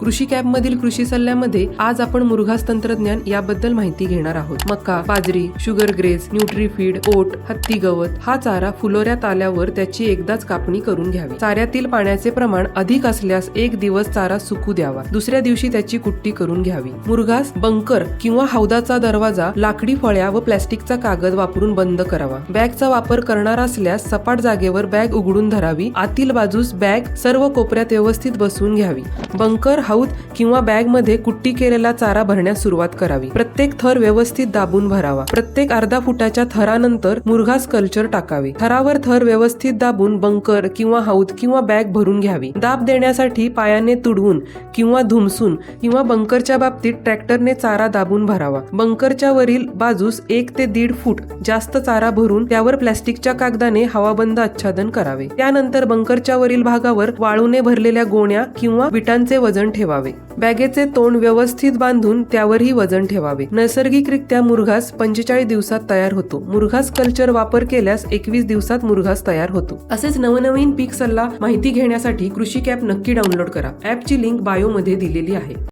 कृषी कॅब मधील कृषी सल्ल्यामध्ये आज आपण मुरघास तंत्रज्ञान याबद्दल माहिती घेणार आहोत. मका बाजरी शुगर ग्रेज न्यूट्रीफीड ओट हत्ती गवत हा चारा फुलोऱ्यात आल्यावर त्याची एकदाच कापणी करून घ्यावी. चाऱ्यातील पाण्याचे प्रमाण अधिक असल्यास एक दिवस चारा सुकू द्यावा. दुसऱ्या दिवशी त्याची कुट्टी करून घ्यावी. मुरघास बंकर किंवा हौदाचा दरवाजा लाकडी फळ्या व प्लॅस्टिकचा कागद वापरून बंद करावा. बॅगचा वापर करणार असल्यास सपाट जागेवर बॅग उघडून धरावी. आतील बाजूस बॅग सर्व कोपऱ्यात व्यवस्थित बसवून घ्यावी. बंकर हौद किंवा बॅगमध्ये कुट्टी केलेला चारा भरण्यास सुरुवात करावी. प्रत्येक थर व्यवस्थित दाबून भरावा. प्रत्येक अर्धा फुटाच्या थरानंतर मुरघास कल्चर टाकावे. थरावर थर व्यवस्थित दाबून बंकर किंवा हौद किंवा बॅग भरून घ्यावी. दाब देण्यासाठी पायाने तुडवून किंवा धुमसून किंवा बंकरच्या बाबतीत ट्रॅक्टरने चारा दाबून भरावा. बंकरच्या वरील बाजूस एक ते दीड फूट जास्त चारा भरून त्यावर प्लॅस्टिकच्या कागदाने हवाबंद आच्छादन करावे. त्यानंतर बंकरच्या वरील भागावर वाळूने भरलेल्या गोण्या किंवा विटांचे वजन ठेवावे. बॅगेचे तोंड व्यवस्थित बांधून त्यावरही वजन ठेवावे. नैसर्गिकरित्या मुरघास पंचेचाळीस दिवसात तयार होतो. मुरघास कल्चर वापर केल्यास एकवीस दिवसात मुरघास तयार होतो. असेच नवनवीन पीक सल्ला माहिती घेण्यासाठी कृषी कॅप नक्की डाउनलोड करा. ऍपची लिंक बायोमध्ये दिलेली आहे.